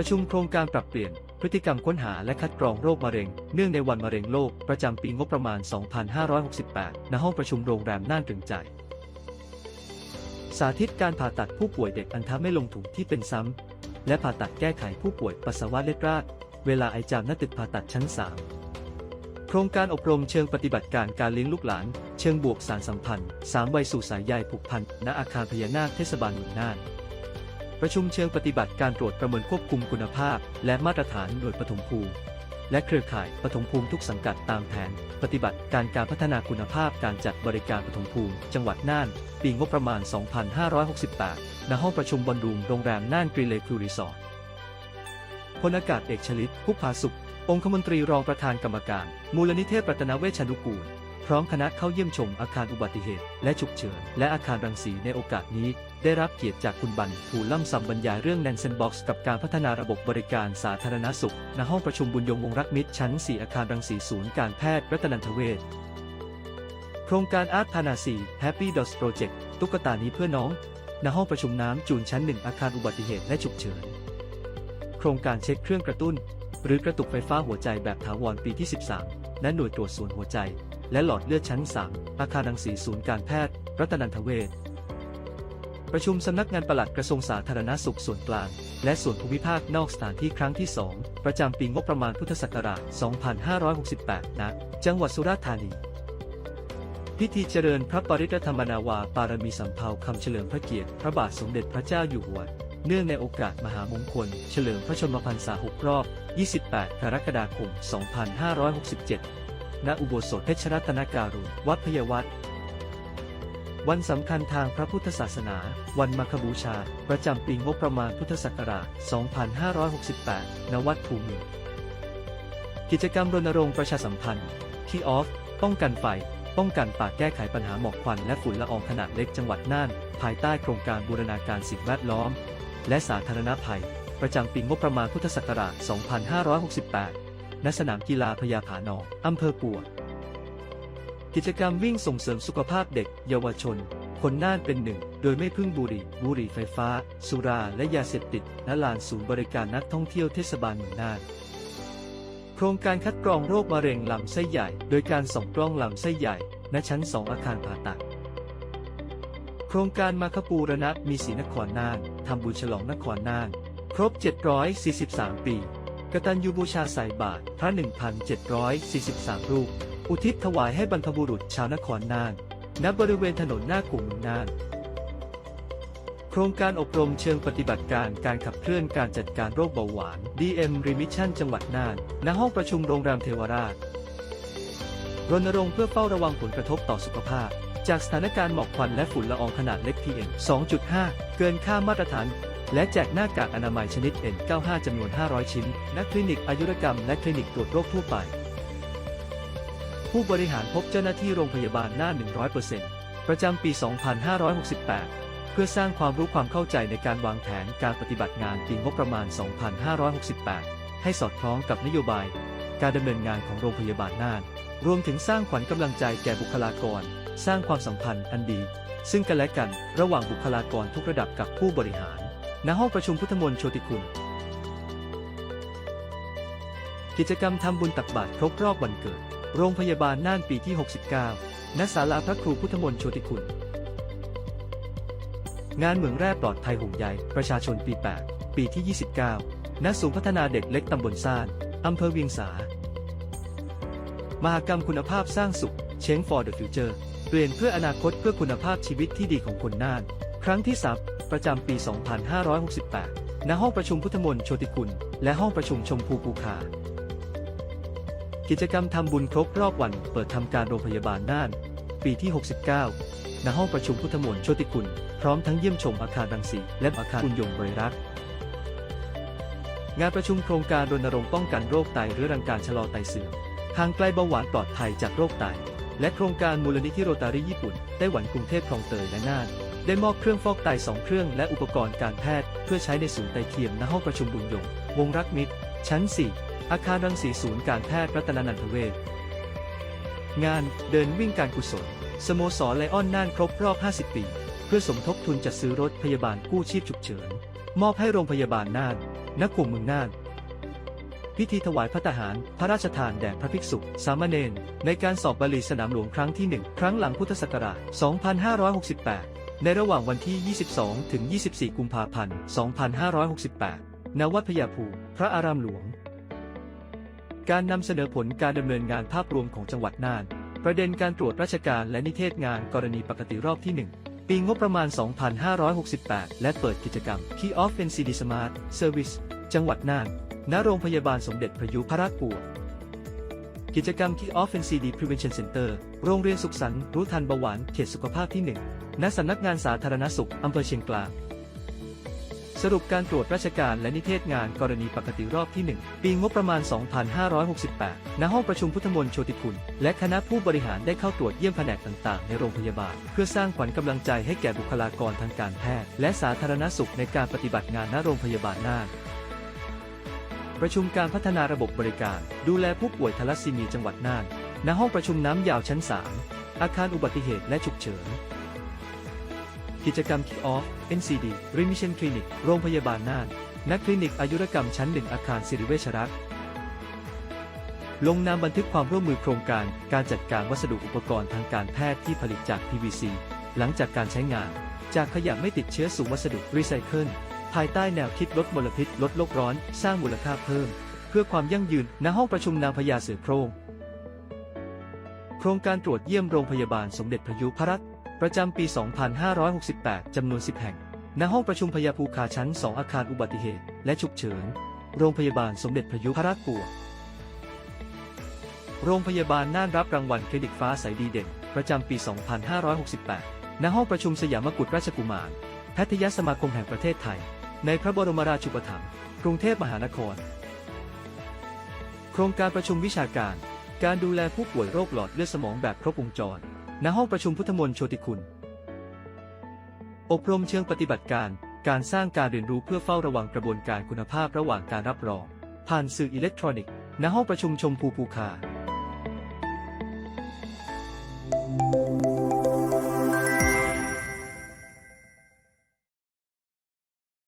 ประชุมโครงการปรับเปลี่ยน พฤติกรรมค้นหาและคัดกรองโรคมะเร็ง เนื่องในวันมะเร็งโลก ประจำปีงบประมาณ 2568 ณ ห้องประชุมโรงแรมน่านตึงใจ สาธิตการผ่าตัดผู้ป่วยเด็กอันทะไม่ลงถุงที่เป็นซ้ำ และผ่าตัดแก้ไขผู้ป่วยปัสสาวะเล็ดราดเวลาไอจามหน้าตึกผ่าตัดชั้น 3 โครงการอบรมเชิงปฏิบัติการการเลี้ยงลูกหลาน เชิงบวกสารสัมพันธ์สามวัยสู่สายใยผูกพัน ณ อาคารพญานาคเทศบาลเมืองน่าน ประชุมเชิงปฏิบัติการตรวจประเมินควบคุมคุณภาพ และมาตรฐานหน่วยปฐมภูมิ และเครือข่ายปฐมภูมิทุกสังกัดตามแผน ปฏิบัติการการพัฒนาคุณภาพการจัดบริการปฐมภูมิ จังหวัดน่าน ปีงบประมาณ 2568 ณ ห้องประชุมบอลรูมโรงแรมน่านกรีเลคิวรีสอร์ทพลอากาศเอกชลิตพุกผาสุข องคมนตรีรองประธานกรรมการ มูลนิธิรัตนเวชนุกูล พร้อมคณะเข้าเยี่ยมชมอาคารอุบัติเหตุ และฉุกเฉิน และอาคารรังสีในโอกาสนี้ ได้รับเกียรติจากคุณบันผู้ล่ำซำบรรยายเรื่อง n a n s e n Box กับการพัฒนาระบบบริการสาธารณสุขณห้องประชุมบุญยงวงรักมิตรชั้น 4 อาคารรังสีศูนย์การแพทย์รัตนันทเวชโครงการอาร์ตพานาซี Happy Dots Project ตุ๊กตานี้เพื่อน้องณห้องประชุมน้ำจูนชั้น1อาคารอุบัติเหตุและฉุกเฉิน โครงการเช็คเครื่องกระตุ้น หรือกระตุกไฟฟ้าหัวใจแบบถาวรปีที่ 13 และหน่วยตรวจส่วนหัวใจ และหลอดเลือดชั้น 3 อาคารรังสีศูนย์การแพทย์ รัตนันทเวชประชุมสำนักงานปลัดกระทรวงสาธารณสุขส่วนกลาง และส่วนภูมิภาคนอกสถานที่ครั้งที่ 2 ประจำปีงบประมาณพุทธศักราช 2568 ณ จังหวัดสุราษฎร์ธานี พิธีเจริญพระปริตรธรรมนาวา ปารมีสัมภาวคำเฉลิมพระเกียรติพระบาทสมเด็จพระเจ้าอยู่หัว เนื่องในโอกาสมหามงคล เฉลิมพระชนมพรรษา 6 รอบ 28 กรกฎาคม 2567 ณอุโบสถเพชรรัตนการุณวัดพยาวัดวันสำคัญทางพระพุทธศาสนา วันมาคบูชา ประจำปีงบประมาณพุทธศักราช 2568 ณ วัดภูมิ กิจกรรมรณรงค์ประชาสัมพันธ์ ที่ออฟ ป้องกันไฟ ป้องกันป่าแก้ไขปัญหาหมอกควันและฝุ่นละอองขนาดเล็กจังหวัดน่าน ภายใต้โครงการบูรณาการสิ่งแวดล้อม และสาธารณภัย ประจำปีงบประมาณพุทธศักราช 2568 ณสนามกีฬาพญาผานองอำเภอปัวกิจกรรมวิ่งส่งเสริมสุขภาพเด็ก เยาวชน คนน่านเป็นหนึ่ง โดยไม่พึ่งบุหรี่ บุหรี่ไฟฟ้า สุราและยาเสพติดณลานศูนย์บริการนักท่องเที่ยวเทศบาลเมืองน่านโครงการคัดกรองโรคมะเร็งลำไส้ใหญ่ โดยการส่องกล้องลำไส้ใหญ่ ณชั้น 2 อาคารผ่าตัด โครงการมาคปูรณะมีศรีนครน่านทำบุญฉลองนครน่าน ครบ 743 ปี กตัญญูบูชาใส่บาตรพระ 1,743 รูป อุทิศถวายให้บรรพบุรุษชาวนครน่าน ณ บริเวณถนนหน้ากู่เมืองน่าน โครงการอบรมเชิงปฏิบัติการการขับเคลื่อนการจัดการโรคเบาหวาน DM Remission จังหวัดน่าน ณ ห้องประชุมโรงแรมเทวราช รณรงค์เพื่อเฝ้าระวังผลกระทบต่อสุขภาพ จากสถานการณ์หมอกควันและฝุ่นละอองขนาดเล็ก PM 2.5 เกินค่ามาตรฐาน และแจกหน้ากากอนามัยชนิด N95 จำนวน 500 ชิ้นณคลินิกอายุรกรรมและคลินิกตรวจโรคทั่วไป ผู้บริหารพบเจ้าหน้าที่โรงพยาบาลหน้า 100%ประจำปี 2568 เพื่อสร้างความรู้ความเข้าใจในการวางแผนการปฏิบัติงานปีงบประมาณ 2568 ให้สอดคล้องกับนโยบาย การดำเนินงานของโรงพยาบาลน่าน รวมถึงสร้างขวัญกำลังใจแก่บุคลากร สร้างความสัมพันธ์อันดี ซึ่งกันและกันระหว่างบุคลากรทุกระดับกับผู้บริหาร ณห้องประชุมพุทธมนต์โชติคุณ กิจกรรมทำบุญตักบาตรครบรอบวันเกิด โรงพยาบาลน่านปีที่ 69 ณ ศาลาพระครูพุทธมนต์โชติคุณ งานเหมืองแร่ปลอดภัยห่วงใยประชาชนปี 8 ปีที่ 29 ณ ศูนย์พัฒนาเด็กเล็กตำบลซ่าน อำเภอเวียงสา มหกรรมคุณภาพสร้างสุข Change for the Future เปลี่ยนเพื่ออนาคตเพื่อคุณภาพชีวิตที่ดีของคนน่าน ครั้งที่3 ประจำปี 2568 ณ ห้องประชุมพุทธมนต์โชติกุล และห้องประชุมชมพูภูคา กิจกรรมทำบุญครบรอบวันเปิดทำการโรงพยาบาลน่าน ปีที่ 69 ณ ห้องประชุมพุทธมนต์โชติกุล พร้อมทั้งเยี่ยมชมอาคารรังสีและอาคารบุญยงบริรักษ์งานประชุมโครงการรณรงค์ป้องกันโรคไตเรื้อรังการชะลอไตเสื่อมทางไกลเบาหวานปลอดภัยจากโรคไต และโครงการมูลนิธิโรตารีญี่ปุ่นไต้หวันกรุงเทพคลองเตยและน่าน ได้มอบเครื่องฟอกไตสองเครื่องและอุปกรณ์การแพทย์ เพื่อใช้ในศูนย์ไตเทียมณห้องประชุมบุญยง วงรักมิตร ชั้น 4 อาคารรังสีศูนย์การแพทย์รัตนนันทเวชงานเดินวิ่งการกุศล สโมสรไลออนน่านครบรอบ 50 ปี เพื่อสมทบทุนจัดซื้อรถพยาบาลกู้ชีพฉุกเฉิน มอบให้โรงพยาบาลน่านณขวงเมืองน่านพิธีถวายพระทหาร พระราชทานแด่พระภิกษุ สามเณรในการสอบบาลีสนามหลวงครั้งที่ 1 ครั้งหลังพุทธศักราช 2568 ในระหว่างวันที่ 22 ถึง 24 กุมภาพันธ์ 2568 ณ วัดพญาภู พระอารามหลวง การนำเสนอผลการดำเนินงานภาพรวมของจังหวัดน่าน ประเด็นการตรวจราชการและนิเทศงานกรณีปกติรอบที่ 1 ปีงบประมาณ 2568 และเปิดกิจกรรม Key Off NCD Smart Service จังหวัดน่าน ณ โรงพยาบาลสมเด็จพระยุพราชปัว กิจกรรม Key Off NCD Prevention Center โรงเรียนสุขสันต์รู้ทันเบาหวานเขตสุขภาพที่ 1 ณ สำนักงานสาธารณสุข อำเภอเชียงกลางสรุปการตรวจราชการและนิเทศงานกรณีปกติรอบที่ 1 ปีงบประมาณ 2568 ณ ห้องประชุมพุทธมนต์โชติคุณ และคณะผู้บริหารได้เข้าตรวจเยี่ยมแผนกต่างๆ ในโรงพยาบาล เพื่อสร้างขวัญกำลังใจให้แก่บุคลากรทางการแพทย์ และสาธารณสุขในการปฏิบัติงานณโรงพยาบาลน่าน ประชุมการพัฒนาระบบบริการ ดูแลผู้ป่วยทลัสซีเมียจังหวัดน่าน ณ ห้องประชุมน้ำยาวชั้น 3 อาคารอุบัติเหตุและฉุกเฉิน กิจกรรม Kick Off NCD Remission Clinic โรงพยาบาลน่านณคลินิกอายุรกรรมชั้น1อาคารสิริเวชรัตน์ลงนามบันทึกความร่วมมือโครงการ การจัดการวัสดุอุปกรณ์ทางการแพทย์ที่ผลิตจาก PVC หลังจากการใช้งาน จากขยะไม่ติดเชื้อสู่วัสดุรีไซเคิล ภายใต้แนวคิดลดมลพิษ ลดโลกร้อน สร้างมูลค่าเพิ่ม เพื่อความยั่งยืนณห้องประชุมนางพญาเสือโครงโครงการตรวจเยี่ยมโรงพยาบาลสมเด็จพระยุพราชประจำปี 2568 จำนวน 10 แห่ง ณ ห้องประชุมพยาภูคาชั้น 2 อาคารอุบัติเหตุ และฉุกเฉิน โรงพยาบาลสมเด็จพระยุพราชปัว โรงพยาบาลน่านรับรางวัลเคลินิกฟ้าใสดีเด่น ประจำปี 2568 ณ ห้องประชุมสยามกุฎราชกุมาร แพทยสมาคมแห่งประเทศไทย ในพระบรมราชูปถัมภ์กรุงเทพมหานคร โครงการประชุมวิชาการ การดูแลผู้ป่วยโรคหลอดเลือดสมองแบบครบวงจร ณห้องประชุมพุทธมนต์โชติคุณ อบรมเชิงปฏิบัติการ การสร้างการเรียนรู้เพื่อเฝ้าระวังกระบวนการคุณภาพระหว่างการรับรอง ผ่านสื่ออิเล็กทรอนิกส์ ณห้องประชุมชมพูภูคา